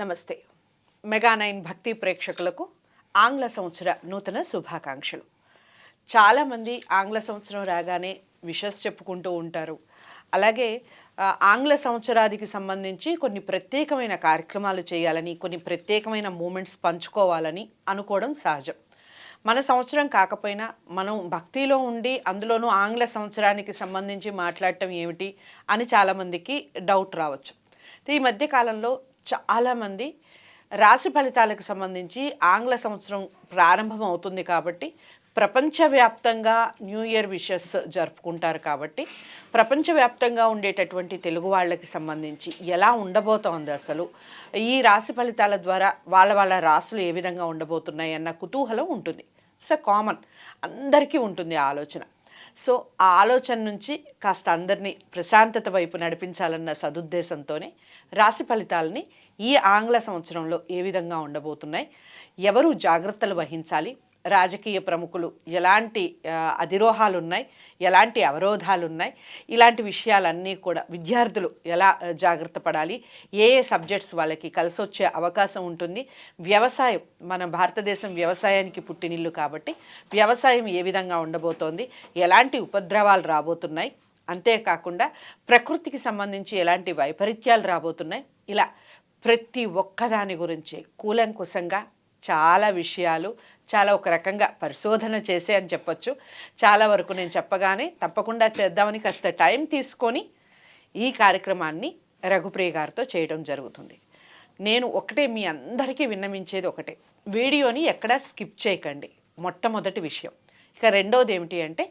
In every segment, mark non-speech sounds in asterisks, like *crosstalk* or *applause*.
నమస్తే. Mega nine భక్తి ప్రేక్షకులకు ఆంగ్ల సంవత్సర నూతన శుభాకాంక్షలు. చాలామంది ఆంగ్ల సంవత్సరం రాగానే విషస్ చెప్పుకుంటూ ఉంటారు. అలాగే ఆంగ్ల సంవత్సరాదికి సంబంధించి కొన్ని ప్రత్యేకమైన కార్యక్రమాలు చేయాలని కొన్ని ప్రత్యేకమైన మూమెంట్స్ పంచుకోవాలని అనుకోవడం సహజం. మన సంవత్సరం కాకపోయినా మనం భక్తిలో ఉండి అందులోనూ ఆంగ్ల సంవత్సరానికి సంబంధించి మాట్లాడటం ఏమిటి అని చాలామందికి డౌట్ రావచ్చు. ఈ మధ్య కాలంలో చాలామంది రాశి ఫలితాలకు సంబంధించి ఆంగ్ల సంవత్సరం ప్రారంభం అవుతుంది కాబట్టి ప్రపంచవ్యాప్తంగా న్యూ ఇయర్ విషెస్ జరుపుకుంటారు కాబట్టి ప్రపంచవ్యాప్తంగా ఉండేటటువంటి తెలుగు వాళ్ళకి సంబంధించి ఎలా ఉండబోతోంది అసలు? ఈ రాశి ఫలితాల ద్వారా వాళ్ళ వాళ్ళ రాసులు ఏ విధంగా ఉండబోతున్నాయి అన్న కుతూహలం ఉంటుంది. సో కామన్ అందరికీ ఉంటుంది ఆలోచన. సో ఆ ఆలోచన నుంచి కాస్త అందరినీ ప్రశాంతత వైపు నడిపించాలన్న సదుద్దేశంతోనే రాశి ఫలితాలని ఈ ఆంగ్ల సంవత్సరంలో ఏ విధంగా ఉండబోతున్నాయి ఎవరు జాగ్రత్తలు వహించాలి రాజకీయ ప్రముఖులు ఎలాంటి అధిరోహాలు ఉన్నాయి ఎలాంటి అవరోధాలు ఉన్నాయి ఇలాంటి విషయాలన్నీ కూడా విద్యార్థులు ఎలా జాగ్రత్త పడాలి? ఏ ఏ సబ్జెక్ట్స్ వాళ్ళకి కలిసి వచ్చే అవకాశం ఉంటుంది? వ్యవసాయం మన భారతదేశం వ్యవసాయానికి పుట్టినిల్లు కాబట్టి వ్యవసాయం ఏ విధంగా ఉండబోతోంది? ఎలాంటి ఉపద్రవాలు రాబోతున్నాయి? అంతేకాకుండా ప్రకృతికి సంబంధించి ఎలాంటి వైపరీత్యాలు రాబోతున్నాయి? ఇలా ప్రతి ఒక్కదాని గురించి కూలంకుశంగా చాలా విషయాలు చాలా ఒక రకంగా పరిశోధన చేసే అని చెప్పొచ్చు. చాలా వరకు నేను చెప్పగానే తప్పకుండా చేద్దామని కాస్త టైం తీసుకొని ఈ కార్యక్రమాన్ని రఘుప్రియ గారితో చేయడం జరుగుతుంది. నేను ఒకటే మీ అందరికీ విన్నమించేది ఒకటే. వీడియోని ఎక్కడా స్కిప్ చేయకండి. మొట్టమొదటి విషయం. ఇక రెండోది ఏమిటి అంటే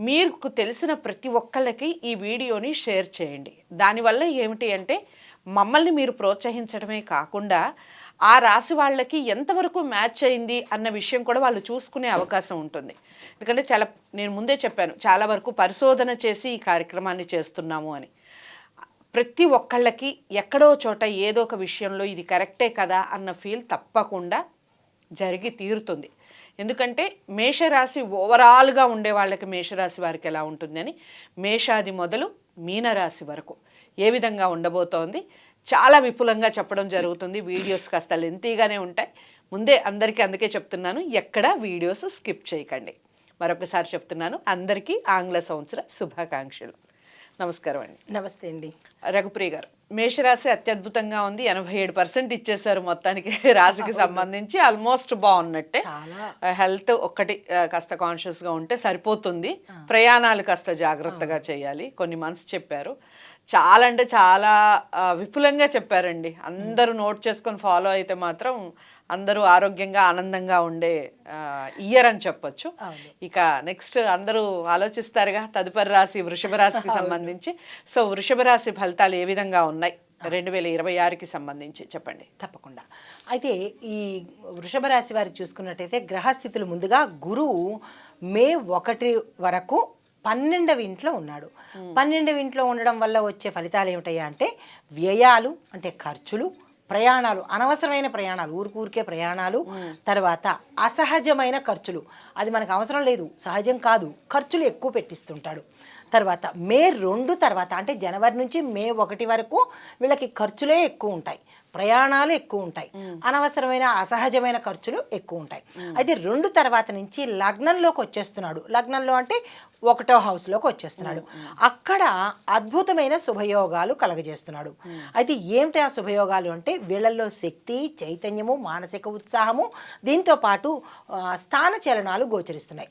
మీకు తెలిసిన ప్రతి ఒక్కళ్ళకి ఈ వీడియోని షేర్ చేయండి. దానివల్ల ఏమిటి అంటే మమ్మల్ని మీరు ప్రోత్సహించడమే కాకుండా ఆ రాశి వాళ్ళకి ఎంతవరకు మ్యాచ్ అయింది అన్న విషయం కూడా వాళ్ళు చూసుకునే అవకాశం ఉంటుంది. ఎందుకంటే చాలా నేను ముందే చెప్పాను చాలా వరకు పరిశోధన చేసి ఈ కార్యక్రమాన్ని చేస్తున్నాము అని. ప్రతి ఒక్కళ్ళకి ఎక్కడో చోట ఏదో ఒక విషయంలో ఇది కరెక్టే కదా అన్న ఫీల్ తప్పకుండా జరిగి తీరుతుంది. ఎందుకంటే మేషరాశి ఓవరాల్గా ఉండే వాళ్ళకి మేషరాశి వారికి ఎలా ఉంటుందని మేషాది మొదలు మీనరాశి వరకు ఏ విధంగా ఉండబోతోంది చాలా విపులంగా చెప్పడం జరుగుతుంది. వీడియోస్ కాస్త లెంతీగానే ఉంటాయి. ముందే అందరికీ అందుకే చెప్తున్నాను ఎక్కడ వీడియోస్ స్కిప్ చేయకండి. మరొకసారి చెప్తున్నాను అందరికీ ఆంగ్ల సంవత్సర శుభాకాంక్షలు. నమస్కారం అండి. నమస్తే అండి. రఘుప్రియ గారు మేషరాశి అత్యద్భుతంగా ఉంది. ఎనభై ఏడు పర్సెంట్ ఇచ్చేసారు మొత్తానికి. రాశికి సంబంధించి ఆల్మోస్ట్ బాగున్నట్టే. హెల్త్ ఒక్కటి కాస్త కాన్షియస్గా ఉంటే సరిపోతుంది. ప్రయాణాలు కాస్త జాగ్రత్తగా చేయాలి. కొన్ని మంత్స్ చెప్పారు. చాలా అంటే చాలా విపులంగా చెప్పారండి. అందరూ నోట్ చేసుకొని ఫాలో అయితే మాత్రం అందరూ ఆరోగ్యంగా ఆనందంగా ఉండే ఇయర్ అని చెప్పొచ్చు. ఇక నెక్స్ట్ అందరూ ఆలోచిస్తారుగా తదుపరి రాశి వృషభ రాశికి *laughs* సంబంధించి. సో వృషభ రాశి ఫలితాలు ఏ విధంగా ఉన్నాయి? రెండు వేల ఇరవై ఆరుకి సంబంధించి చెప్పండి. తప్పకుండా. అయితే ఈ వృషభ రాశి వారికి చూసుకున్నట్టయితే గ్రహస్థితులు ముందుగా గురువు మే ఒకటి వరకు పన్నెండవ ఇంట్లో ఉన్నాడు. పన్నెండవ ఇంట్లో ఉండడం వల్ల వచ్చే ఫలితాలు ఏమిటయ్యా అంటే వ్యయాలు అంటే ఖర్చులు ప్రయాణాలు అనవసరమైన ప్రయాణాలు ఊరికూరికే ప్రయాణాలు తర్వాత అసహజమైన ఖర్చులు. అది మనకు అవసరం లేదు సహజం కాదు ఖర్చులు ఎక్కువ పెట్టిస్తుంటాడు. తర్వాత మే రెండు తర్వాత అంటే జనవరి నుంచి మే ఒకటి వరకు వీళ్ళకి ఖర్చులే ఎక్కువ ఉంటాయి. ప్రయాణాలు ఎక్కువ ఉంటాయి. అనవసరమైన అసహజమైన ఖర్చులు ఎక్కువ ఉంటాయి. అయితే రెండు తర్వాత నుంచి లగ్నంలోకి వచ్చేస్తున్నాడు. లగ్నంలో అంటే ఒకటో హౌస్లోకి వచ్చేస్తున్నాడు. అక్కడ అద్భుతమైన శుభయోగాలు కలగజేస్తున్నాడు. అయితే ఏమిటి ఆ శుభయోగాలు అంటే వీళ్ళల్లో శక్తి చైతన్యము మానసిక ఉత్సాహము దీంతో పాటు స్థాన చలనాలు గోచరిస్తున్నాయి.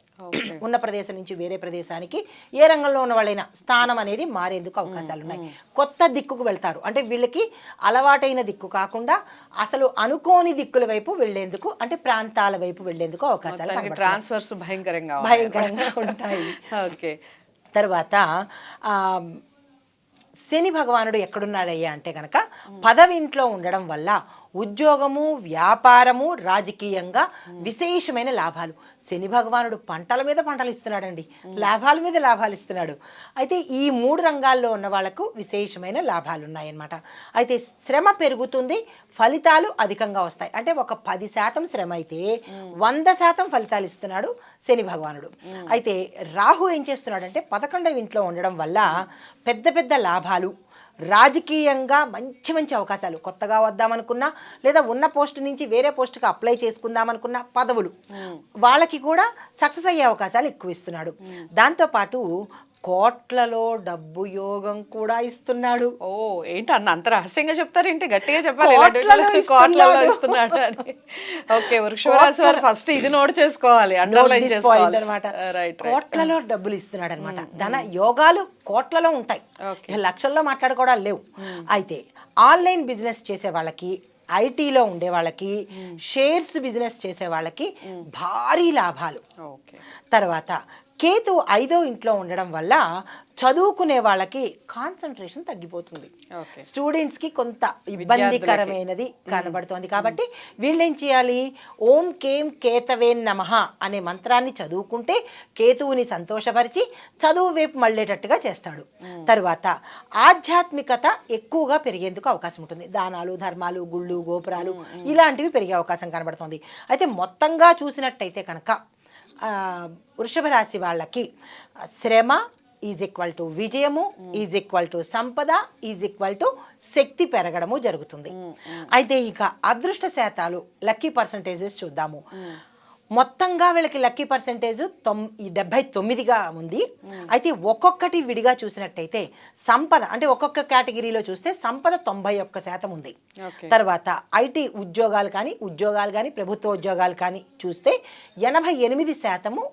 ఉన్న ప్రదేశం నుంచి వేరే ప్రదేశానికి ఏ రంగంలో ఉన్న వాళ్ళైనా స్థానం అనేది మారేందుకు అవకాశాలు ఉన్నాయి. కొత్త దిక్కుకు వెళ్తారు. అంటే వీళ్ళకి అలవాటైన దిక్కు. కాకుండా అసలు అనుకోని దిక్కుల వైపు వెళ్ళేందుకు అంటే ప్రాంతాల వైపు వెళ్ళేందుకు అవకాశాలు. ట్రాన్స్ఫర్స్ భయంకరంగా. భయంకరంగా ఉంటాయి ఓకే తర్వాత ఆ, శని భగవానుడు ఎక్కడున్నాడయ్యా అంటే కనుక పదవింట్లో ఉండడం వల్ల ఉద్యోగము వ్యాపారము రాజకీయంగా విశేషమైన లాభాలు. శని భగవానుడు పంటల మీద పంటలు ఇస్తున్నాడండి. లాభాల మీద లాభాలు ఇస్తున్నాడు. అయితే ఈ మూడు రంగాల్లో ఉన్న వాళ్ళకు విశేషమైన లాభాలు ఉన్నాయన్నమాట. అయితే శ్రమ పెరుగుతుంది ఫలితాలు అధికంగా వస్తాయి. అంటే ఒక పది శాతం శ్రమ అయితే వంద శాతం ఫలితాలు ఇస్తున్నాడు శని భగవానుడు. అయితే రాహు ఏం చేస్తున్నాడంటే పదకొండవ ఇంట్లో ఉండడం వల్ల పెద్ద పెద్ద లాభాలు రాజకీయంగా మంచి మంచి అవకాశాలు కొత్తగా వద్దామనుకున్నా లేదా ఉన్న పోస్ట్ నుంచి వేరే పోస్ట్కి అప్లై చేసుకుందామనుకున్న పదవులు. వాళ్ళకి కూడా సక్సెస్ అయ్యే అవకాశాలు ఎక్కువ ఇస్తున్నాడు. దాంతోపాటు కోట్లలో డబ్బు యోగం కూడా ఇస్తున్నాడు. ఓ ఏంటి అన్న అంత రహస్యంగా చెప్తారేంటి గట్టిగా చెప్పాలి. కోట్లలో ఇస్తున్నాడు. అని. ఓకే వృషభ రాశి వారు ఫస్ట్ ఇది నోట్ చేసుకోవాలి అండర్లైన్ చేసుకోవాలి. అనమాట. రైట్ కోట్లలో డబ్బులు ఇస్తున్నాడు అనమాట. ధన యోగాలు కోట్లలో ఉంటాయి. లక్షల్లో మాట్లాడుకోవడాలు లేవు. అయితే ఆన్లైన్ బిజినెస్ చేసే వాళ్ళకి ఐటీలో ఉండే వాళ్ళకి షేర్స్ బిజినెస్ చేసే వాళ్ళకి భారీ లాభాలు. ఓకే తర్వాత కేతు ఐదో ఇంట్లో ఉండడం వల్ల చదువుకునే వాళ్ళకి కాన్సన్ట్రేషన్ తగ్గిపోతుంది. ఓకే. స్టూడెంట్స్కి కొంత ఇబ్బందికరమైనది కనబడుతోంది. కాబట్టి వీళ్ళేం చేయాలి? ఓం కేం కేతవే నమః అనే మంత్రాన్ని చదువుకుంటే కేతువుని సంతోషపరిచి చదువు వైపు మళ్ళేటట్టుగా చేస్తాడు. తరువాత ఆధ్యాత్మికత ఎక్కువగా పెరిగేందుకు అవకాశం ఉంటుంది. దానాలు ధర్మాలు గుళ్ళు గోపురాలు ఇలాంటివి పెరిగే అవకాశం కనబడుతుంది. అయితే మొత్తంగా చూసినట్టయితే కనుక వృషభ రాశి వాళ్ళకి శ్రమ ఈజ్ ఈక్వల్ టు విజయము ఈజ్ ఈక్వల్ టు సంపద ఈజ్ ఈక్వల్ టు శక్తి పెరగడము జరుగుతుంది. అయితే ఇక అదృష్ట శాతాలు లక్కీ పర్సంటేజెస్ చూద్దాము. మొత్తంగా వీళ్ళకి లక్కీ పర్సంటేజ్ తొమ్ డెబ్బై తొమ్మిదిగా ఉంది. అయితే ఒక్కొక్కటి విడిగా చూసినట్టయితే సంపద అంటే ఒక్కొక్క కేటగిరీలో చూస్తే సంపద తొంభై ఒక్క శాతం ఉంది. తర్వాత ఐటీ ఉద్యోగాలు కానీ ఉద్యోగాలు కానీ ప్రభుత్వ ఉద్యోగాలు కానీ చూస్తే ఎనభై ఎనిమిది శాతము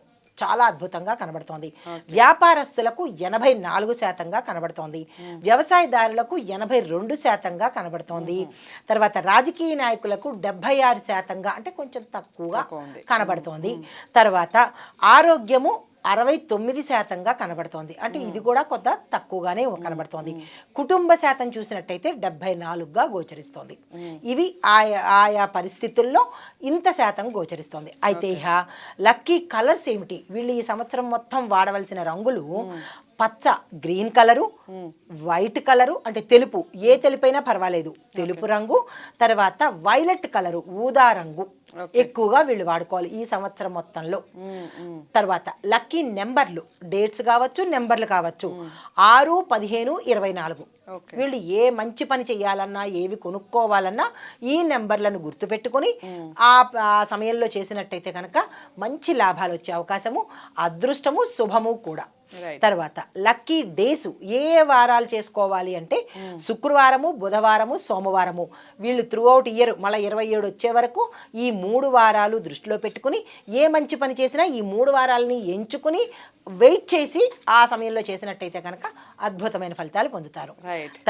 చాలా అద్భుతంగా కనబడుతోంది. వ్యాపారస్తులకు ఎనభై నాలుగు శాతంగా కనబడుతోంది. వ్యవసాయదారులకు ఎనభై రెండు శాతంగా కనబడుతోంది. తర్వాత రాజకీయ నాయకులకు డెబ్బై ఆరు శాతంగా అంటే కొంచెం తక్కువగా. కనబడుతోంది. తర్వాత ఆరోగ్యము అరవై తొమ్మిది శాతంగా కనబడుతోంది. అంటే ఇది కూడా కొంత తక్కువగానే కనబడుతోంది. కుటుంబ శాతం చూసినట్టయితే డెబ్బై నాలుగుగా గోచరిస్తోంది ఇవి ఆయా ఆయా పరిస్థితుల్లో ఇంత శాతం గోచరిస్తోంది. అయితే ఇహ లక్కీ కలర్స్ ఏమిటి? వీళ్ళు ఈ సంవత్సరం మొత్తం వాడవలసిన రంగులు పచ్చ గ్రీన్ కలరు వైట్ కలరు అంటే తెలుపు. ఏ తెలుపైనా పర్వాలేదు. తెలుపు రంగు తర్వాత వైలెట్ కలరు ఊదా రంగు. ఎక్కువగా వీళ్ళు వాడుకోవాలి ఈ సంవత్సరం మొత్తంలో. తర్వాత లక్కీ నెంబర్లు డేట్స్ కావచ్చు నెంబర్లు కావచ్చు. ఆరు పదిహేను ఇరవై నాలుగు. వీళ్ళు ఏ మంచి పని చేయాలన్నా ఏవి కొనుక్కోవాలన్నా ఈ నెంబర్లను గుర్తుపెట్టుకొని ఆ ఆ సమయంలో చేసినట్టయితే కనుక మంచి లాభాలు వచ్చే అవకాశము అదృష్టము శుభము కూడా. తర్వాత లక్కీ డేస్ ఏ వారాలు చేసుకోవాలి అంటే శుక్రవారము బుధవారము సోమవారము. వీళ్ళు త్రూ అవుట్ ఇయర్ మళ్ళీ ఇరవై ఏడు వచ్చే వరకు ఈ మూడు వారాలు దృష్టిలో పెట్టుకుని ఏ మంచి పని చేసినా ఈ మూడు వారాలని ఎంచుకుని వెయిట్ చేసి ఆ సమయంలో చేసినట్టయితే కనుక అద్భుతమైన ఫలితాలు పొందుతారు.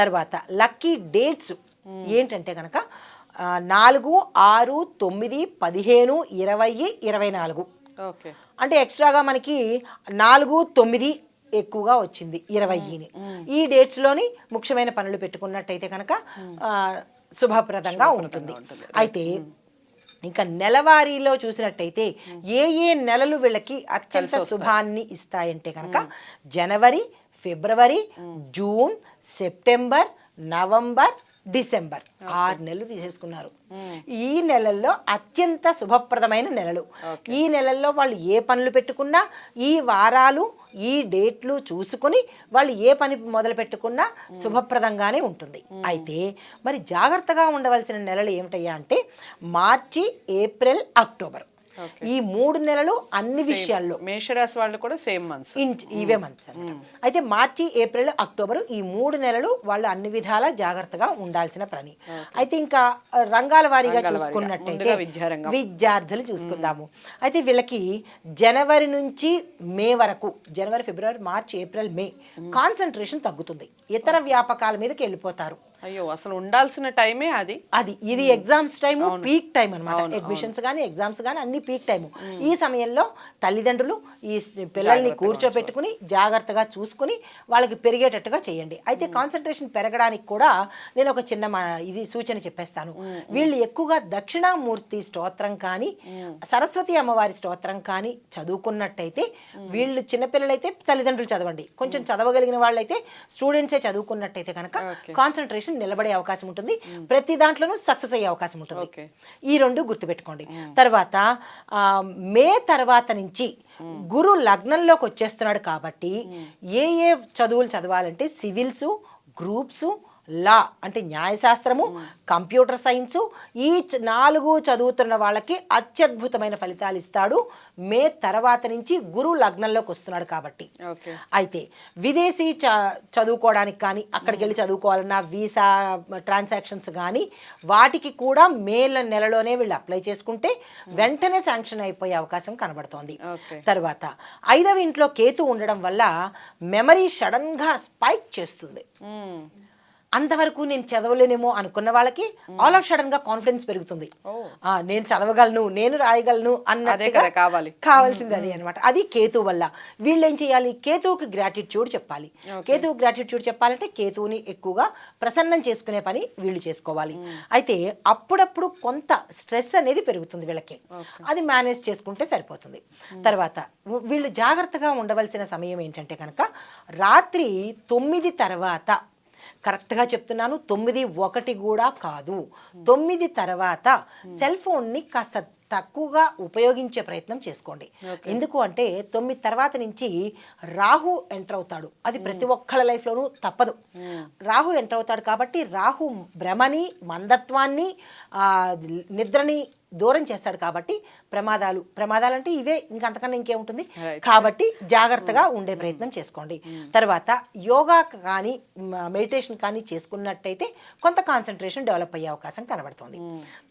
తర్వాత లక్కీ డేట్స్ ఏంటంటే కనుక నాలుగు ఆరు తొమ్మిది పదిహేను ఇరవై ఇరవై నాలుగు. అంటే ఎక్స్ట్రాగా మనకి నాలుగు తొమ్మిది ఎక్కువగా వచ్చింది ఇరవైని ఈ డేట్స్లోని ముఖ్యమైన పనులు పెట్టుకున్నట్టయితే కనుక ఆ, శుభప్రదంగా ఉంటుంది. అయితే ఇంకా నెలవారీలో చూసినట్టయితే ఏ ఏ నెలలు వీళ్ళకి అత్యంత శుభాన్ని ఇస్తాయంటే కనుక జనవరి ఫిబ్రవరి జూన్ సెప్టెంబర్ నవంబర్ డిసెంబర్. ఆరు నెలలు తీసేసుకున్నారు. ఈ నెలల్లో అత్యంత శుభప్రదమైన నెలలు. ఈ నెలల్లో వాళ్ళు ఏ పనులు పెట్టుకున్నా ఈ వారాలు ఈ డేట్లు చూసుకుని వాళ్ళు ఏ పని మొదలు పెట్టుకున్నా శుభప్రదంగానే ఉంటుంది. అయితే మరి జాగ్రత్తగా ఉండవలసిన నెలలు ఏమిటయ్యా అంటే మార్చి ఏప్రిల్ అక్టోబర్. ఈ మూడు నెలలు అన్ని విషయాల్లో. మేషరాశి వాళ్ళు కూడా సేమ్ మంత్స్ ఇంచ్ ఇవే మంత్స్ అన్నమాట. అయితే మార్చి ఏప్రిల్ అక్టోబర్ ఈ మూడు నెలలు వాళ్ళు అన్ని విధాలా జాగ్రత్తగా ఉండాల్సిన పని. అయితే ఇంకా రంగాల వారీగా. చూసుకున్నట్టయితే. విద్యార్థులు చూసుకుందాము. అయితే వీళ్ళకి జనవరి నుంచి మే వరకు జనవరి ఫిబ్రవరి మార్చి ఏప్రిల్ మే కాన్సన్ట్రేషన్ తగ్గుతుంది. ఇతర వ్యాపకాల మీదకి వెళ్ళిపోతారు. అయ్యో అసలు ఉండాల్సిన టైమే అది. అది ఇది ఎగ్జామ్స్ టైం పీక్ టైం అనమాట అడ్మిషన్స్ కానీ ఎగ్జామ్స్ కానీ అన్ని పీక్ టైం ఈ సమయంలో తల్లిదండ్రులు ఈ పిల్లల్ని కూర్చోపెట్టుకుని జాగ్రత్తగా చూసుకుని వాళ్ళకి పెరిగేటట్టుగా చేయండి. అయితే కాన్సన్ట్రేషన్ పెరగడానికి కూడా నేను ఒక చిన్న మా- ఇది సూచన చెప్పేస్తాను. వీళ్ళు ఎక్కువగా దక్షిణామూర్తి స్తోత్రం కానీ సరస్వతి అమ్మవారి స్తోత్రం కానీ చదువుకున్నట్టయితే వీళ్ళు చిన్నపిల్లలైతే తల్లిదండ్రులు చదవండి. కొంచెం చదవగలిగిన వాళ్ళైతే స్టూడెంట్సే చదువుకున్నట్టయితే కనుక కాన్సన్ట్రేషన్ నిలబడే అవకాశం ఉంటుంది. ప్రతి దాంట్లోనూ సక్సెస్ అయ్యే అవకాశం ఉంటుంది. ఈ రెండు గుర్తుపెట్టుకోండి. తర్వాత ఆ, మే తర్వాత నుంచి గురు లగ్నంలోకి వచ్చేస్తున్నాడు కాబట్టి ఏ ఏ చదువులు చదవాలంటే సివిల్స్ గ్రూప్స్ లా అంటే న్యాయశాస్త్రము కంప్యూటర్ సైన్సు ఈ నాలుగు చదువుతున్న వాళ్ళకి అత్యద్భుతమైన ఫలితాలు ఇస్తాడు. మే తర్వాత నుంచి గురు లగ్నంలోకి వస్తున్నాడు కాబట్టి. అయితే విదేశీ చ చదువుకోవడానికి కానీ అక్కడికి వెళ్ళి చదువుకోవాలన్నా వీసా ట్రాన్సాక్షన్స్ కానీ వాటికి కూడా మే నెలలోనే వీళ్ళు అప్లై చేసుకుంటే వెంటనే శాంక్షన్ అయిపోయే అవకాశం కనబడుతోంది. తర్వాత ఐదవ ఇంట్లో కేతు ఉండడం వల్ల మెమరీ సడన్గా స్పైక్ చేస్తుంది. అంతవరకు నేను చదవలేనేమో అనుకున్న వాళ్ళకి ఆల్ ఆఫ్ సడన్గా కాన్ఫిడెన్స్ పెరుగుతుంది. నేను చదవగలను నేను రాయగలను అన్నట్టుగా కదా కావాలి. కావాల్సింది అది అనమాట అది కేతు వల్ల. వీళ్ళు ఏం చేయాలి? కేతువుకి గ్రాటిట్యూడ్ చెప్పాలి. కేతువు గ్రాటిట్యూడ్ చెప్పాలంటే కేతువుని ఎక్కువగా ప్రసన్నం చేసుకునే పని వీళ్ళు చేసుకోవాలి. అయితే అప్పుడప్పుడు కొంత స్ట్రెస్ అనేది పెరుగుతుంది వీళ్ళకి. అది మేనేజ్ చేసుకుంటే సరిపోతుంది. తర్వాత వీళ్ళు జాగ్రత్తగా ఉండవలసిన సమయం ఏంటంటే కనుక రాత్రి తొమ్మిది తర్వాత కరెక్ట్గా చెప్తున్నాను. తొమ్మిది ఒకటి కూడా కాదు. తొమ్మిది తర్వాత సెల్ ఫోన్ని కాస్త తక్కువగా ఉపయోగించే ప్రయత్నం చేసుకోండి. ఎందుకు అంటే తొమ్మిది తర్వాత నుంచి రాహు ఎంటర్ అవుతాడు. అది ప్రతి ఒక్కళ్ళ లైఫ్లోనూ తప్పదు. రాహు ఎంటర్ అవుతాడు కాబట్టి రాహు భ్రమని మందత్వాన్ని నిద్రని దూరం చేస్తాడు కాబట్టి ప్రమాదాలు ప్రమాదాలు అంటే ఇవే ఇంకంతకన్నా ఇంకేముంటుంది. కాబట్టి జాగ్రత్తగా ఉండే ప్రయత్నం చేసుకోండి. తర్వాత యోగా కానీ మెడిటేషన్ కానీ చేసుకున్నట్టయితే కొంత కాన్సన్ట్రేషన్ డెవలప్ అయ్యే అవకాశం కనబడుతుంది.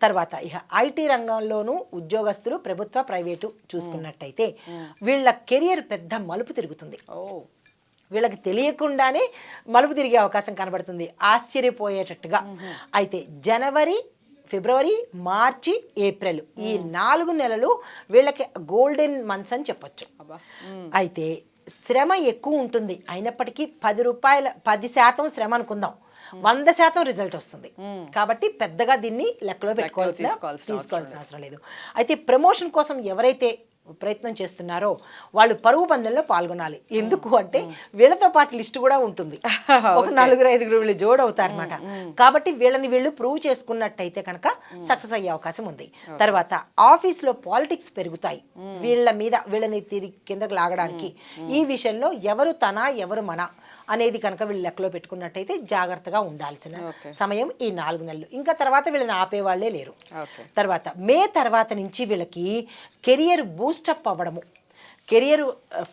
తర్వాత ఇక ఐటీ రంగంలోనూ ఉద్యోగస్తులు ప్రభుత్వ ప్రైవేటు చూసుకున్నట్టయితే వీళ్ళ కెరియర్ పెద్ద మలుపు తిరుగుతుంది. ఓ. వీళ్ళకి తెలియకుండానే మలుపు తిరిగే అవకాశం కనబడుతుంది. ఆశ్చర్యపోయేటట్టుగా. అయితే జనవరి ఫిబ్రవరి మార్చి ఏప్రిల్. ఈ నాలుగు నెలలు వీళ్ళకి గోల్డెన్ మంత్స్ అని చెప్పొచ్చు. అయితే శ్రమ ఎక్కువ ఉంటుంది. అయినప్పటికీ పది రూపాయల పది శాతం శ్రమ అనుకుందాం. వంద శాతం రిజల్ట్ వస్తుంది. కాబట్టి పెద్దగా దీన్ని లెక్కలో పెట్టుకోవాల్సిన తీసుకోవాల్సిన అవసరం లేదు. అయితే ప్రమోషన్ కోసం ఎవరైతే ప్రయత్నం చేస్తున్నారో వాళ్ళు పరుగు పందెంలో పాల్గొనాలి. ఎందుకు అంటే వీళ్ళతో పాటు లిస్ట్ కూడా ఉంటుంది. *laughs* ఒక నలుగురు ఐదుగురు వీళ్ళు జోడవుతారనమాట కాబట్టి వీళ్ళని వీళ్ళు ప్రూవ్ చేసుకున్నట్టయితే కనుక సక్సెస్ అయ్యే అవకాశం ఉంది. తర్వాత ఆఫీస్లో పాలిటిక్స్ పెరుగుతాయి. వీళ్ళ మీద వీళ్ళని తిరిగి కిందకు లాగడానికి ఈ విషయంలో ఎవరు తన ఎవరు మన? అనేది కనుక వీళ్ళు లెక్కలో పెట్టుకున్నట్టయితే జాగ్రత్తగా ఉండాల్సిన. సమయం ఈ నాలుగు నెలలు. ఇంకా తర్వాత వీళ్ళని ఆపేవాళ్ళే లేరు. తర్వాత మే తర్వాత నుంచి వీళ్ళకి కెరియర్ బూస్టప్ అవ్వడము. కెరియర్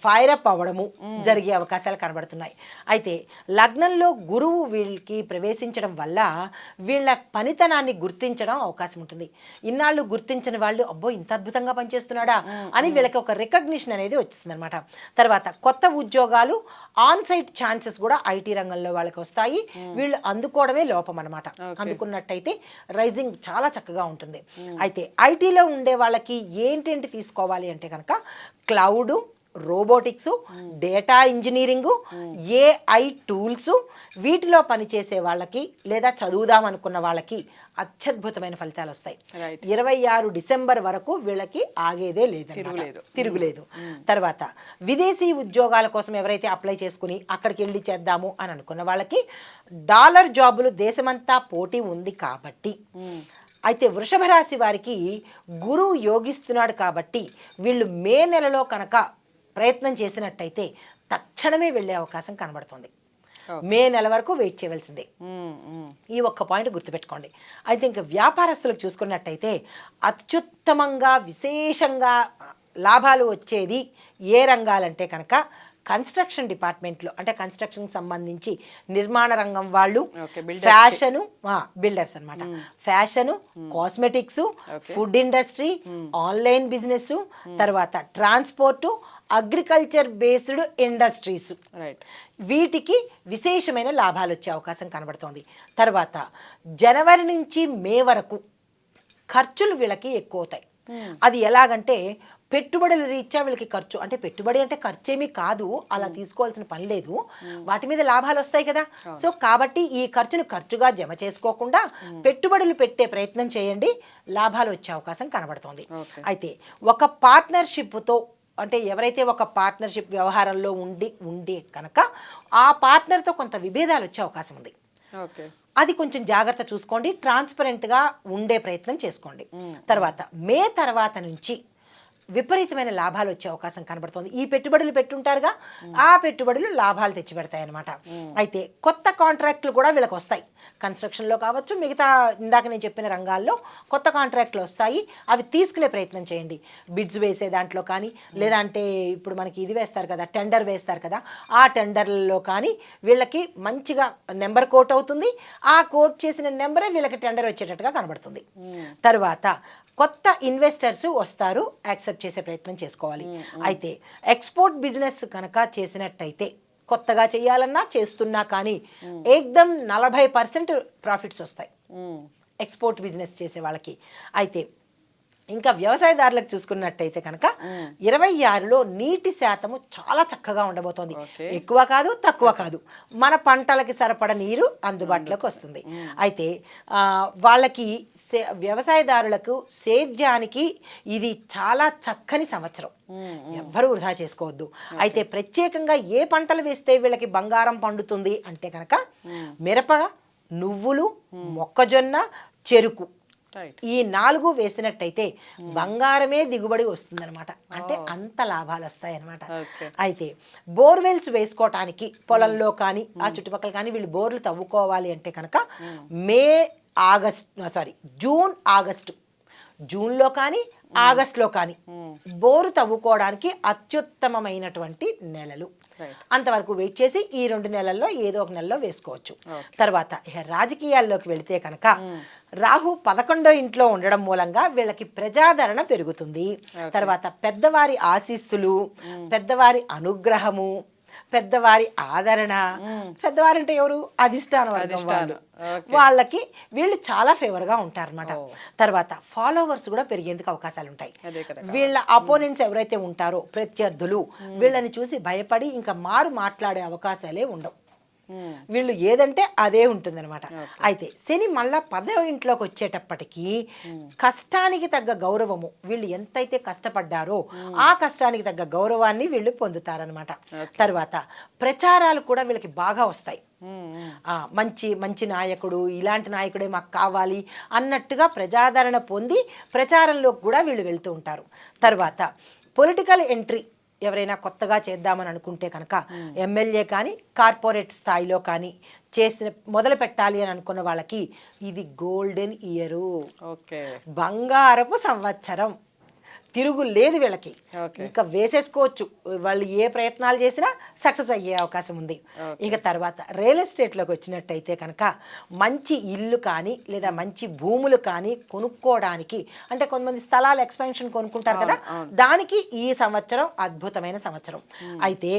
ఫైర్ అప్ అవ్వడము జరిగే అవకాశాలు కనబడుతున్నాయి. అయితే లగ్నంలో గురువు వీళ్ళకి ప్రవేశించడం వల్ల వీళ్ళ పనితనాన్ని గుర్తించడం అవకాశం ఉంటుంది. ఇన్నాళ్ళు గుర్తించని వాళ్ళు అబ్బో ఇంత అద్భుతంగా పనిచేస్తున్నాడా అని వీళ్ళకి ఒక రికగ్నిషన్ అనేది వచ్చింది అనమాట తర్వాత కొత్త ఉద్యోగాలు ఆన్ సైట్ ఛాన్సెస్ కూడా ఐటీ రంగంలో వాళ్ళకి వస్తాయి. వీళ్ళు అందుకోవడమే లోపం అనమాట అందుకున్నట్టయితే రైజింగ్ చాలా చక్కగా ఉంటుంది. అయితే ఐటీలో ఉండే వాళ్ళకి ఏంటేంటి తీసుకోవాలి అంటే కనుక cloud robotics data engineering AI tools వీటిలో పనిచేసే వాళ్ళకి లేదా చదువుదాం అనుకున్న వాళ్ళకి అత్యద్భుతమైన ఫలితాలు వస్తాయి. ఇరవై ఆరు డిసెంబర్ వరకు వీళ్ళకి ఆగేదే లేదు. తిరుగులేదు. తర్వాత విదేశీ ఉద్యోగాల కోసం ఎవరైతే అప్లై చేసుకుని అక్కడికి వెళ్ళి చేద్దాము అని అనుకున్న వాళ్ళకి డాలర్ జాబులు దేశమంతా పోటీ ఉంది కాబట్టి అయితే వృషభ రాశి వారికి గురువు యోగిస్తున్నాడు కాబట్టి వీళ్ళు మే నెలలో కనుక ప్రయత్నం చేసినట్టయితే తక్షణమే వెళ్ళే అవకాశం కనబడుతుంది. మే నెల వరకు వెయిట్ చేయవలసిందే. ఈ ఒక్క పాయింట్ గుర్తుపెట్టుకోండి. అయితే ఇంకా వ్యాపారస్తులకు చూసుకున్నట్టయితే అత్యుత్తమంగా విశేషంగా లాభాలు వచ్చేది ఏ రంగాలంటే కనుక కన్స్ట్రక్షన్ డిపార్ట్మెంట్లో అంటే కన్స్ట్రక్షన్ సంబంధించి నిర్మాణ రంగం వాళ్ళు ఫ్యాషను బిల్డర్స్ అన్నమాట. Fashion cosmetics. Food industry online business తర్వాత ట్రాన్స్పోర్టు అగ్రికల్చర్ బేస్డ్ ఇండస్ట్రీస్. వీటికి విశేషమైన లాభాలు వచ్చే అవకాశం కనబడుతోంది. తర్వాత జనవరి నుంచి మే వరకు ఖర్చులు వీళ్ళకి ఎక్కువ అవుతాయి అది ఎలాగంటే పెట్టుబడుల రీత్యా వీళ్ళకి ఖర్చు. అంటే పెట్టుబడి అంటే ఖర్చు ఏమీ కాదు అలా తీసుకోవాల్సిన పని లేదు. వాటి మీద లాభాలు వస్తాయి కదా. సో కాబట్టి ఈ ఖర్చును ఖర్చుగా జమ చేసుకోకుండా పెట్టుబడులు పెట్టే ప్రయత్నం చేయండి. లాభాలు వచ్చే అవకాశం కనబడుతోంది. అయితే ఒక పార్ట్నర్షిప్తో అంటే ఎవరైతే ఒక పార్ట్నర్షిప్ వ్యవహారంలో ఉండి ఉండి కనుక ఆ పార్ట్నర్తో కొంత విభేదాలు వచ్చే అవకాశం ఉంది. అది కొంచెం జాగ్రత్త చూసుకోండి. ట్రాన్స్పరెంట్గా ఉండే ప్రయత్నం చేసుకోండి. తర్వాత మే తర్వాత నుంచి విపరీతమైన లాభాలు వచ్చే అవకాశం కనబడుతుంది. ఈ పెట్టుబడులు పెట్టుంటారుగా ఆ పెట్టుబడులు లాభాలు తెచ్చిపెడతాయి అనమాట అయితే కొత్త కాంట్రాక్టులు కూడా వీళ్ళకి వస్తాయి. కన్స్ట్రక్షన్లో కావచ్చు మిగతా ఇందాక నేను చెప్పిన రంగాల్లో కొత్త కాంట్రాక్టులు వస్తాయి. అవి తీసుకునే ప్రయత్నం చేయండి. బిడ్స్ వేసే దాంట్లో కానీ లేదంటే ఇప్పుడు మనకి ఇది వేస్తారు కదా టెండర్ వేస్తారు కదా ఆ టెండర్లలో కానీ వీళ్ళకి మంచిగా నెంబర్ కోట్ అవుతుంది. ఆ కోట్ చేసిన నెంబరే వీళ్ళకి టెండర్ వచ్చేటట్టుగా కనబడుతుంది. తర్వాత కొత్త ఇన్వెస్టర్స్ వస్తారు యాక్సెప్ట్ చేసే ప్రయత్నం చేసుకోవాలి. అయితే ఎక్స్పోర్ట్ బిజినెస్ కనుక చేసినట్టయితే కొత్తగా చేయాలన్నా చేస్తున్నా కానీ ఏకదం నలభై పర్సెంట్ ప్రాఫిట్స్ వస్తాయి. ఎక్స్పోర్ట్ బిజినెస్ చేసే వాళ్ళకి. అయితే ఇంకా వ్యవసాయదారులకు చూసుకున్నట్టయితే కనుక ఇరవై ఆరులో నీటి శాతము చాలా చక్కగా ఉండబోతోంది. ఎక్కువ కాదు తక్కువ కాదు. మన పంటలకి సరిపడ నీరు అందుబాటులోకి వస్తుంది. అయితే వాళ్ళకి వ్యవసాయదారులకు సేద్యానికి ఇది చాలా చక్కని సంవత్సరం. ఎవ్వరూ వృధా చేసుకోవద్దు. అయితే ప్రత్యేకంగా ఏ పంటలు వేస్తే వీళ్ళకి బంగారం పండుతుంది అంటే కనుక మిరప నువ్వులు మొక్కజొన్న చెరుకు. ఈ నాలుగు వేసినట్టయితే బంగారమే దిగుబడి వస్తుందన్నమాట. అంటే అంత లాభాలు వస్తాయి అనమాట. అయితే బోర్వెల్స్ వేసుకోవటానికి పొలంలో కానీ ఆ చుట్టుపక్కల కానీ వీళ్ళు బోర్లు తవ్వుకోవాలి అంటే కనుక May August sorry June August. జూన్లో కానీ ఆగస్టులో కానీ బోరు తవ్వుకోవడానికి అత్యుత్తమమైనటువంటి నెలలు. అంతవరకు వెయిట్ చేసి ఈ రెండు నెలల్లో ఏదో ఒక నెలలో వేసుకోవచ్చు. తర్వాత రాజకీయాల్లోకి వెళితే కనుక రాహు పదకొండో ఇంట్లో ఉండడం మూలంగా వీళ్ళకి ప్రజాదరణ పెరుగుతుంది. తర్వాత పెద్దవారి ఆశీస్సులు పెద్దవారి అనుగ్రహము పెద్దవారి ఆదరణ. పెద్దవారంటే ఎవరు? అధిష్టాన. వాళ్ళకి వీళ్ళు చాలా ఫేవర్గా ఉంటారన్నమాట తర్వాత ఫాలోవర్స్ కూడా పెరిగేందుకు అవకాశాలు ఉంటాయి. వీళ్ళ అపోనెంట్స్ ఎవరైతే ఉంటారో ప్రత్యర్థులు వీళ్ళని చూసి భయపడి ఇంకా మారు మాట్లాడే అవకాశాలే ఉండవు. వీళ్ళు ఏదంటే అదే ఉంటుందన్నమాట. అయితే శని మళ్ళా పదవ ఇంట్లోకి వచ్చేటప్పటికి కష్టానికి తగ్గ గౌరవము వీళ్ళు ఎంతైతే కష్టపడ్డారో ఆ కష్టానికి తగ్గ గౌరవాన్ని వీళ్ళు పొందుతారనమాట తర్వాత ప్రచారాలు కూడా వీళ్ళకి బాగా వస్తాయి. మంచి మంచి నాయకుడు ఇలాంటి నాయకుడే మాకు కావాలి అన్నట్టుగా ప్రజాదరణ పొంది ప్రచారంలోకి కూడా వీళ్ళు వెళ్తూ ఉంటారు. తర్వాత పొలిటికల్ ఎంట్రీ ఎవరైనా కొత్తగా చేద్దామని అనుకుంటే కనుక ఎమ్మెల్యే కానీ కార్పొరేట్ స్థాయిలో కానీ చేసిన మొదలు పెట్టాలి అని అనుకున్న వాళ్ళకి ఇది గోల్డెన్ ఇయరు. ఓకే. బంగారపు సంవత్సరం. తిరుగు లేదు వీళ్ళకి. ఇంకా వేసేసుకోవచ్చు. వాళ్ళు ఏ ప్రయత్నాలు చేసినా సక్సెస్ అయ్యే అవకాశం ఉంది. ఇక తర్వాత రియల్ ఎస్టేట్లోకి వచ్చినట్టయితే కనుక మంచి ఇల్లు కానీ లేదా మంచి భూములు కానీ కొనుక్కోవడానికి అంటే కొంతమంది స్థలాలు ఎక్స్పెన్షన్ కొనుక్కుంటారు కదా దానికి ఈ సంవత్సరం అద్భుతమైన సంవత్సరం. అయితే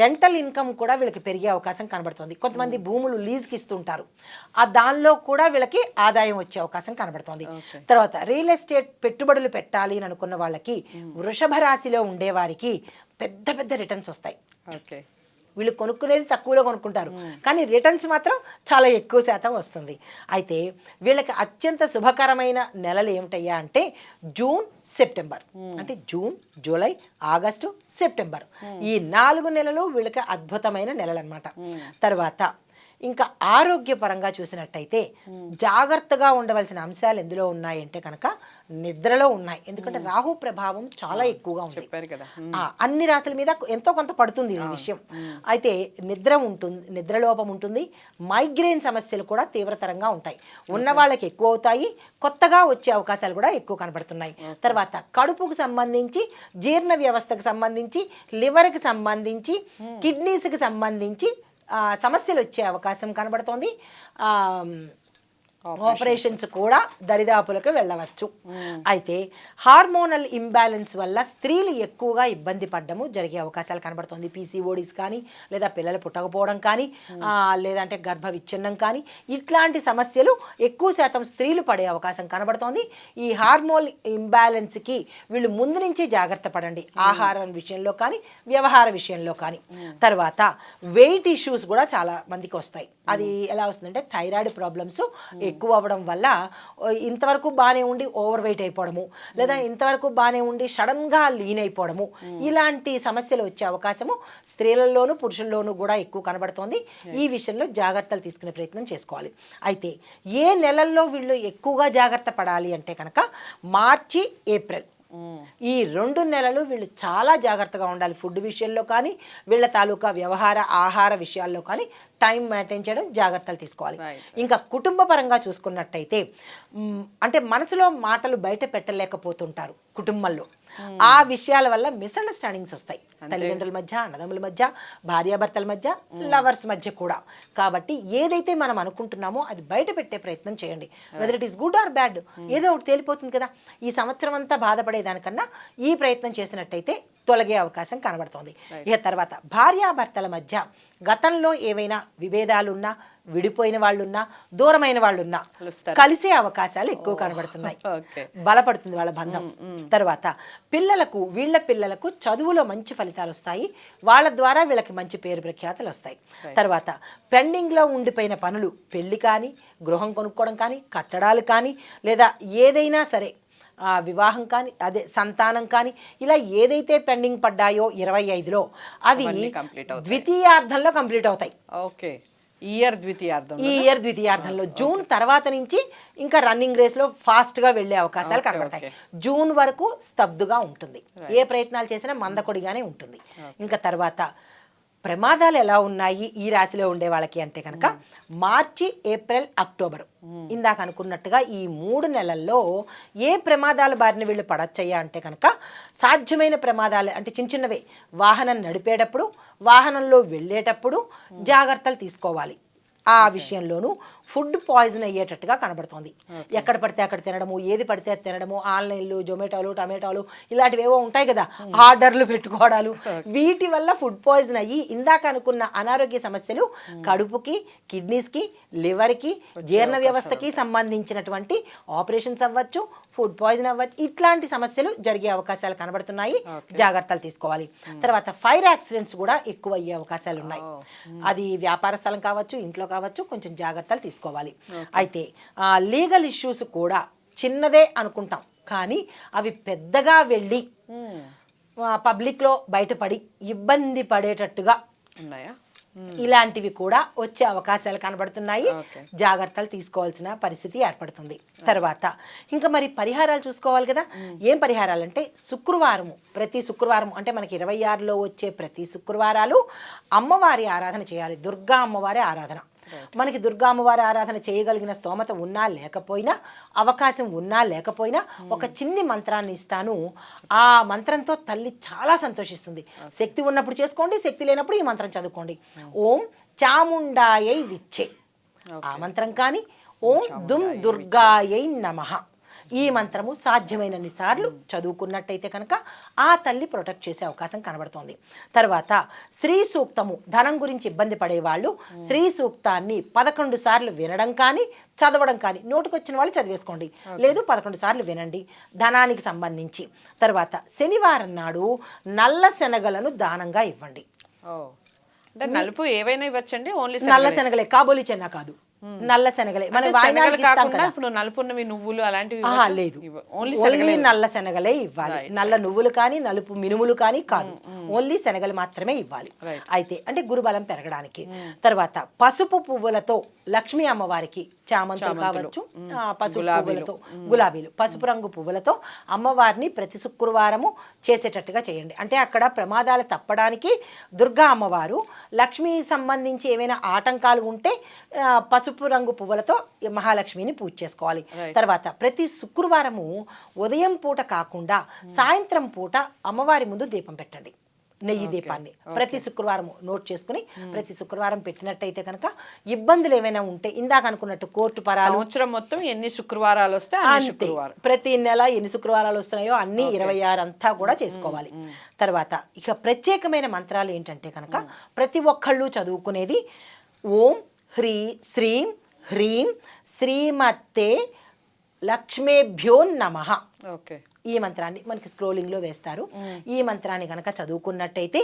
రెంటల్ ఇన్కమ్ కూడా వీళ్ళకి పెరిగే అవకాశం కనబడుతుంది. కొంతమంది భూములు లీజ్కి ఇస్తుంటారు. ఆ దానిలో కూడా వీళ్ళకి ఆదాయం వచ్చే అవకాశం కనబడుతుంది. తర్వాత రియల్ ఎస్టేట్ పెట్టుబడులు పెట్టాలి అని అనుకున్న వాళ్ళకి వృషభ రాశిలో ఉండే వారికి పెద్ద పెద్ద రిటర్న్స్ వస్తాయి. ఓకే. వీళ్ళు కొనుక్కునేది తక్కువలో కొనుక్కుంటారు. కానీ రిటర్న్స్ మాత్రం చాలా ఎక్కువ శాతం వస్తుంది. అయితే వీళ్ళకి అత్యంత శుభకరమైన నెలలు ఏమిటయ్యా అంటే జూన్ సెప్టెంబర్. అంటే జూన్ జూలై ఆగస్టు సెప్టెంబర్. ఈ నాలుగు నెలలు వీళ్ళకి అద్భుతమైన నెలలు అనమాట తర్వాత ఇంకా ఆరోగ్యపరంగా చూసినట్టయితే జాగ్రత్తగా ఉండవలసిన అంశాలు ఎందులో ఉన్నాయంటే కనుక నిద్రలో ఉన్నాయి. ఎందుకంటే రాహు ప్రభావం చాలా ఎక్కువగా ఉంది. అన్ని రాశుల మీద ఎంతో కొంత పడుతుంది ఈ విషయం. అయితే నిద్ర ఉంటుంది నిద్రలోపం ఉంటుంది మైగ్రేన్ సమస్యలు కూడా తీవ్రతరంగా ఉంటాయి. ఉన్న వాళ్ళకి ఎక్కువ అవుతాయి కొత్తగా వచ్చే అవకాశాలు కూడా ఎక్కువ కనబడుతున్నాయి. తర్వాత కడుపుకు సంబంధించి జీర్ణ వ్యవస్థకు సంబంధించి లివర్కి సంబంధించి కిడ్నీస్కి సంబంధించి సమస్యలు వచ్చే అవకాశం కనబడుతోంది. ఆపరేషన్స్ కూడా దరిదాపులకు వెళ్ళవచ్చు. అయితే హార్మోనల్ ఇంబ్యాలెన్స్ వల్ల స్త్రీలు ఎక్కువగా ఇబ్బంది పడ్డము జరిగే అవకాశాలు కనబడుతుంది. పీసీఓడిస్ కానీ లేదా పిల్లలు పుట్టకపోవడం కానీ ఆ, లేదంటే గర్భ విచ్ఛిన్నం కానీ ఇట్లాంటి సమస్యలు ఎక్కువ శాతం స్త్రీలు పడే అవకాశం కనబడుతోంది. ఈ హార్మోన్ ఇంబ్యాలెన్స్కి వీళ్ళు ముందు నుంచి జాగ్రత్త పడండి. ఆహారం విషయంలో కానీ వ్యవహార విషయంలో కానీ. తర్వాత వెయిట్ ఇష్యూస్ కూడా చాలా మందికి వస్తాయి. అది ఎలా వస్తుందంటే థైరాయిడ్ ప్రాబ్లమ్స్ ఎక్కువ అవ్వడం వల్ల ఇంతవరకు బాగానే ఉండి ఓవర్ వెయిట్ అయిపోవడము లేదా ఇంతవరకు బాగానే ఉండి సడన్గా లీన్ అయిపోవడము ఇలాంటి సమస్యలు వచ్చే అవకాశము స్త్రీలలోనూ పురుషుల్లోనూ కూడా ఎక్కువ కనబడుతోంది. ఈ విషయంలో జాగ్రత్తలు తీసుకునే ప్రయత్నం చేసుకోవాలి. అయితే ఏ నెలల్లో వీళ్ళు ఎక్కువగా జాగ్రత్త పడాలి అంటే కనుక మార్చి ఏప్రిల్. ఈ రెండు నెలలు వీళ్ళు చాలా జాగ్రత్తగా ఉండాలి. ఫుడ్ విషయంలో కానీ వీళ్ళ తాలూకా వ్యవహార ఆహార విషయాల్లో కానీ టైం మెయింటైన్ చేయడం జాగ్రత్తలు తీసుకోవాలి. ఇంకా కుటుంబ పరంగా చూసుకున్నట్టయితే అంటే మనసులో మాటలు బయట పెట్టలేకపోతుంటారు కుటుంబంలో. ఆ విషయాల వల్ల మిస్అండర్స్టాండింగ్స్ వస్తాయి. తల్లిదండ్రుల మధ్య అన్నదమ్ముల మధ్య భార్యాభర్తల మధ్య లవర్స్ మధ్య కూడా. కాబట్టి ఏదైతే మనం అనుకుంటున్నామో అది బయట పెట్టే ప్రయత్నం చేయండి. Whether it is good or bad ఏదో ఒకటి తేలిపోతుంది కదా. ఈ సంవత్సరం అంతా బాధపడేదానికన్నా ఈ ప్రయత్నం చేసినట్టయితే తొలగే అవకాశం కనబడుతోంది. ఇక తర్వాత భార్యాభర్తల మధ్య గతంలో ఏవైనా విభేదాలున్నా విడిపోయిన వాళ్ళున్నా దూరమైన వాళ్ళున్నా. కలిసే అవకాశాలు ఎక్కువ కనబడుతున్నాయి. బలపడుతుంది వాళ్ళ బంధం. తర్వాత పిల్లలకు వీళ్ళ పిల్లలకు చదువులో మంచి ఫలితాలు వస్తాయి. వాళ్ళ ద్వారా వీళ్ళకి మంచి పేరు ప్రఖ్యాతలు వస్తాయి. తర్వాత పెండింగ్లో ఉండిపోయిన పనులు పెళ్ళి కానీ గృహం కొనుక్కోవడం కానీ కట్టడాలు కానీ లేదా ఏదైనా సరే వివాహం కానీ అదే సంతానం కానీ ఇలా ఏదైతే పెండింగ్ పడ్డాయో ఇరవై ఐదులో అవి. ద్వితీయార్థంలో కంప్లీట్ అవుతాయి. ఓకే. ఇయర్ ద్వితీయార్థం ఈ ఇయర్ ద్వితీయార్థంలో జూన్ తర్వాత నుంచి ఇంకా రన్నింగ్ రేస్లో ఫాస్ట్గా వెళ్ళే అవకాశాలు కనబడతాయి జూన్ వరకు స్తబ్దుగా ఉంటుంది. ఏ ప్రయత్నాలు చేసినా మందకొడిగానే ఉంటుంది. ఇంకా తర్వాత ప్రమాదాలు ఎలా ఉన్నాయి ఈ రాశిలో ఉండే వాళ్ళకి అంటే కనుక మార్చి ఏప్రిల్ అక్టోబర్. ఇందాక అనుకున్నట్టుగా ఈ మూడు నెలల్లో ఏ ప్రమాదాల బారిన వీళ్ళు పడచ్చయ్యా అంటే కనుక సాధ్యమైన ప్రమాదాలు అంటే చిన్న చిన్నవే. వాహనం నడిపేటప్పుడు వాహనంలో వెళ్ళేటప్పుడు జాగ్రత్తలు తీసుకోవాలి. ఆ విషయంలోనూ ఫుడ్ పాయిజన్ అయ్యేటట్టుగా కనబడుతోంది. ఎక్కడ పడితే అక్కడ తినడము ఏది పడితే తినడము ఆన్లైన్లు జొమాటోలు టమాటోలు ఇలాంటివి ఏవో ఉంటాయి కదా ఆర్డర్లు పెట్టుకోవడాలు. వీటి వల్ల ఫుడ్ పాయిజన్ అయ్యి ఇందాక అనుకున్న అనారోగ్య సమస్యలు కడుపుకి కిడ్నీస్కి లివర్కి జీర్ణ వ్యవస్థకి సంబంధించినటువంటి ఆపరేషన్స్ అవ్వచ్చు ఫుడ్ పాయిజన్ అవ్వచ్చు ఇట్లాంటి సమస్యలు జరిగే అవకాశాలు కనబడుతున్నాయి. జాగ్రత్తలు తీసుకోవాలి. తర్వాత ఫైర్ యాక్సిడెంట్స్ కూడా ఎక్కువ అయ్యే అవకాశాలు ఉన్నాయి అది వ్యాపార స్థలం కావచ్చు ఇంట్లో కావచ్చు కొంచెం జాగ్రత్తలు తీసుకోవాలి. అయితే లీగల్ ఇష్యూస్ కూడా చిన్నదే అనుకుంటాం. కానీ అవి పెద్దగా వెళ్ళి పబ్లిక్లో బయటపడి ఇబ్బంది పడేటట్టుగా ఉన్నాయా? ఇలాంటివి కూడా వచ్చే అవకాశాలు కనబడుతున్నాయి. జాగ్రత్తలు తీసుకోవాల్సిన పరిస్థితి ఏర్పడుతుంది. తర్వాత ఇంకా మరి పరిహారాలు చూసుకోవాలి కదా. ఏం పరిహారాలు అంటే శుక్రవారము ప్రతి శుక్రవారం అంటే మనకి ఇరవై ఆరులో వచ్చే ప్రతి శుక్రవారాలు అమ్మవారి ఆరాధన చేయాలి. దుర్గా అమ్మవారి ఆరాధన. మనకి దుర్గా అమ్మవారి ఆరాధన చేయగలిగిన స్తోమత ఉన్నా లేకపోయినా అవకాశం ఉన్నా లేకపోయినా ఒక చిన్ని మంత్రాన్ని ఇస్తాను. ఆ మంత్రంతో తల్లి చాలా సంతోషిస్తుంది. శక్తి ఉన్నప్పుడు చేసుకోండి శక్తి లేనప్పుడు ఈ మంత్రం చదువుకోండి. ఓం చాముండాయై విచ్చే. ఆ మంత్రం కానీ ఓం దుమ్ దుర్గాయై నమః. ఈ మంత్రము సాధ్యమైనన్ని సార్లు చదువుకున్నట్టయితే కనుక ఆ తల్లి ప్రొటెక్ట్ చేసే అవకాశం కనబడుతోంది. తర్వాత శ్రీ సూక్తము ధనం గురించి ఇబ్బంది పడేవాళ్ళు శ్రీ సూక్తాన్ని పదకొండు సార్లు వినడం కానీ చదవడం కానీ నోటుకొచ్చిన వాళ్ళు చదివేసుకోండి. లేదు పదకొండు సార్లు వినండి. ధనానికి సంబంధించి. తర్వాత శనివారం నాడు నల్ల శనగలను దానంగా ఇవ్వండి. నలుపు ఏవైనా ఇవ్వచ్చండి? ఓన్లీ నల్ల శనగలే కాబోలి చెన్న కాదు. నల్ల శనగలే. మనం ఇస్తాం కదా. ఇప్పుడు నలుపున్నవి నువ్వులు అలాంటివి లేదు. ఓన్లీ నల్ల శనగలే ఇవ్వాలి. నల్ల నువ్వులు కానీ నలుపు మినుములు కానీ కాదు. ఓన్లీ శనగలు మాత్రమే ఇవ్వాలి. అయితే అంటే గురుబలం పెరగడానికి. తర్వాత పసుపు పువ్వులతో లక్ష్మీ అమ్మవారికి చామంతులు కావచ్చు. పసుపు పువ్వులతో గులాబీలు. పసుపు రంగు పువ్వులతో అమ్మవారిని ప్రతి శుక్రవారము చేసేటట్టుగా చేయండి. అంటే అక్కడ ప్రమాదాలు తప్పడానికి దుర్గా అమ్మవారు లక్ష్మి సంబంధించి ఏమైనా ఆటంకాలు ఉంటే పసుపు రంగు పువ్వులతో మహాలక్ష్మిని పూజ చేసుకోవాలి. తర్వాత ప్రతి శుక్రవారము ఉదయం పూట కాకుండా సాయంత్రం పూట అమ్మవారి ముందు దీపం పెట్టండి. నెయ్యి దీపాన్ని. ప్రతి శుక్రవారం నోట్ చేసుకుని ప్రతి శుక్రవారం పెట్టినట్టయితే కనుక ఇబ్బందులు ఏమైనా ఉంటే ఇందాక అనుకున్నట్టు కోర్టు పరాలు సంవత్సరం మొత్తం ఎన్ని శుక్రవారాలు వస్తే అన్ని అంతే. శుక్రవారం. ప్రతి నెల ఎన్ని శుక్రవారాలు వస్తున్నాయో అన్ని ఇరవై ఆరు అంతా కూడా చేసుకోవాలి. తర్వాత ఇక ప్రత్యేకమైన మంత్రాలు ఏంటంటే కనుక ప్రతి ఒక్కళ్ళు చదువుకునేది ఓం హ్రీ శ్రీం హ్రీం శ్రీమత్తే లక్ష్మేభ్యో నమః. ఓకే. ఈ మంత్రాన్ని మనకి స్క్రోలింగ్లో వేస్తారు. ఈ మంత్రాన్ని కనుక చదువుకున్నట్టయితే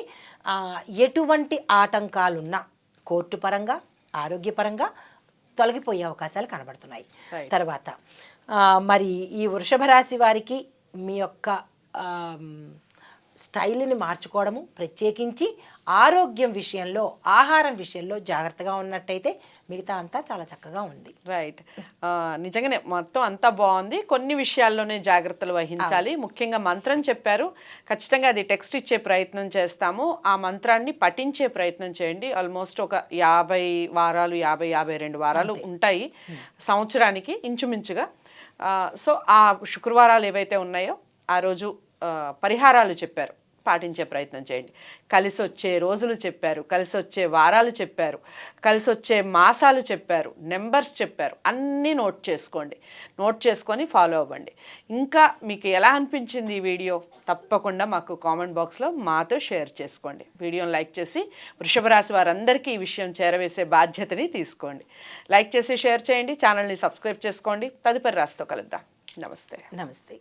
ఎటువంటి ఆటంకాలున్నా కోర్టు పరంగా ఆరోగ్యపరంగా తొలగిపోయే అవకాశాలు కనబడుతున్నాయి. తర్వాత మరి ఈ వృషభ రాశి వారికి మీ యొక్క స్టైల్ని మార్చుకోవడము ప్రత్యేకించి ఆరోగ్యం విషయంలో ఆహారం విషయంలో జాగ్రత్తగా ఉన్నట్టయితే మిగతా అంతా చాలా చక్కగా ఉంది. రైట్ నిజంగానే మొత్తం అంతా బాగుంది. కొన్ని విషయాల్లోనే జాగ్రత్తలు వహించాలి. ముఖ్యంగా మంత్రం చెప్పారు. ఖచ్చితంగా అది టెక్స్ట్ ఇచ్చే ప్రయత్నం చేస్తాము. ఆ మంత్రాన్ని పఠించే ప్రయత్నం చేయండి. ఆల్మోస్ట్ ఒక యాభై వారాలు యాభై యాభై రెండు వారాలు ఉంటాయి సంవత్సరానికి ఇంచుమించుగా. సో ఆ శుక్రవారాలు ఏవైతే ఉన్నాయో ఆ రోజు పరిహారాలు చెప్పారు. పాటించే ప్రయత్నం చేయండి. కలిసి వచ్చే రోజులు చెప్పారు కలిసి వచ్చే వారాలు చెప్పారు కలిసి వచ్చే మాసాలు చెప్పారు నెంబర్స్ చెప్పారు అన్నీ నోట్ చేసుకోండి. నోట్ చేసుకొని ఫాలో అవ్వండి. ఇంకా మీకు ఎలా అనిపించింది ఈ వీడియో? తప్పకుండా మాకు కామెంట్ బాక్స్లో మాతో షేర్ చేసుకోండి. వీడియోని లైక్ చేసి వృషభ రాశి వారందరికీ ఈ విషయం చేరవేసే బాధ్యతని తీసుకోండి. లైక్ చేసి షేర్ చేయండి. ఛానల్ని సబ్స్క్రైబ్ చేసుకోండి. తదుపరి రాశితో కలుద్దాం. నమస్తే. నమస్తే.